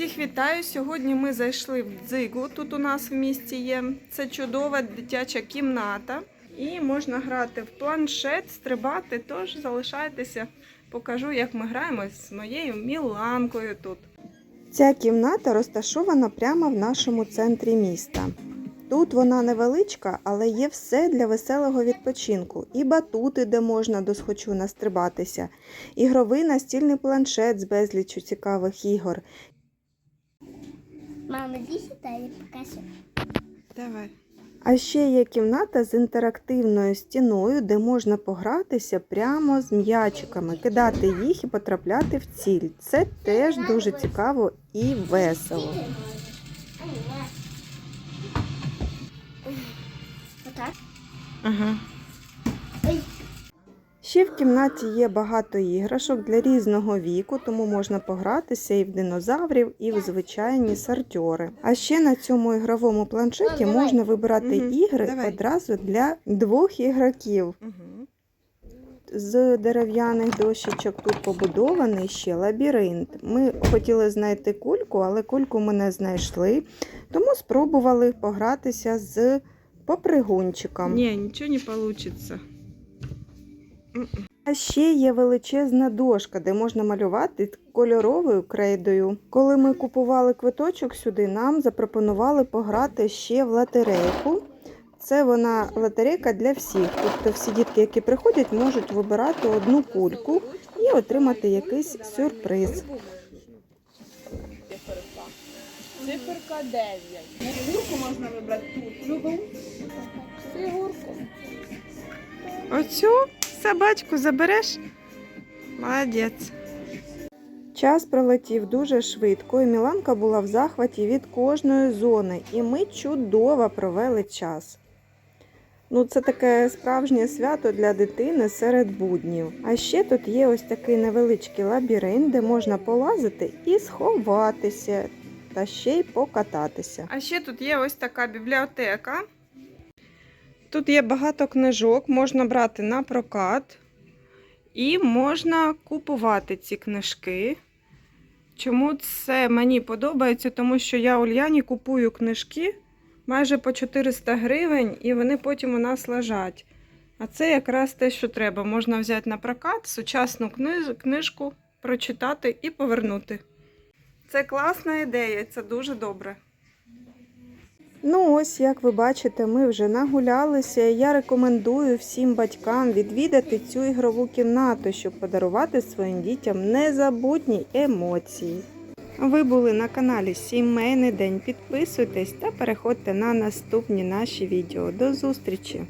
Всіх вітаю! Сьогодні ми зайшли в дзигу. Тут у нас в місті є. Це чудова дитяча кімната. І можна грати в планшет, стрибати. Тож залишайтеся, покажу, як ми граємо з моєю Міланкою тут. Ця кімната розташована прямо в нашому центрі міста. Тут вона невеличка, але є все для веселого відпочинку. І батути, де можна досхочу настрибатися, ігровий настільний планшет з безліччю цікавих ігор, Мама, иди сюда и покажи. Давай. А ще є кімната з інтерактивною стіною, де можна погратися прямо з м'ячиками, кидати їх і потрапляти в ціль. Це теж дуже цікаво і весело. Вот так. Ага. Ще в кімнаті є багато іграшок для різного віку, тому можна погратися і в динозаврів, і в звичайні сортьори. А ще на цьому ігровому планшеті можна вибирати Мгм, ігри давай. одразу для двох ігроків. Угу. З дерев'яних дощечок тут побудований ще лабіринт. Ми хотіли знайти кульку, але кульку ми не знайшли, тому спробували погратися з попригунчиком. Не, ничего не получится. А ще є величезна дошка, де можна малювати кольоровою крейдою. Коли ми купували квиточок сюди, нам запропонували пограти ще в лотерейку. Це вона лотерейка для всіх. Тобто всі дітки, які приходять, можуть вибирати одну кульку і отримати якийсь сюрприз. Циферка 9. Фігурку можна вибрати тут. Любу фігурку. Оцю собачку забереш? Молодець. Час пролетів дуже швидко, і Міланка була в захваті від кожної зони, і ми чудово провели час. Ну, це таке справжнє свято для дитини серед буднів. А ще тут є ось такий невеличкий лабіринт, де можна полазити і сховатися, та ще й покататися. А ще тут є ось така бібліотека. Тут є багато книжок, можна брати на прокат і можна купувати ці книжки. Чому це мені подобається? Тому що я Ульяні купую книжки майже по 400 гривень, і вони потім у нас лежать. А це якраз те, що треба. Можна взяти на прокат сучасну книж- книжку, прочитати і повернути. Це класна ідея, це дуже добре. Ну, ось, як ви бачите, ми вже нагулялися. Я рекомендую всім батькам відвідати цю ігрову кімнату, щоб подарувати своїм дітям незабутні емоції. Ви були на каналі Сімейний День. Підписуйтесь та переходьте на наступні наші відео. До зустрічі!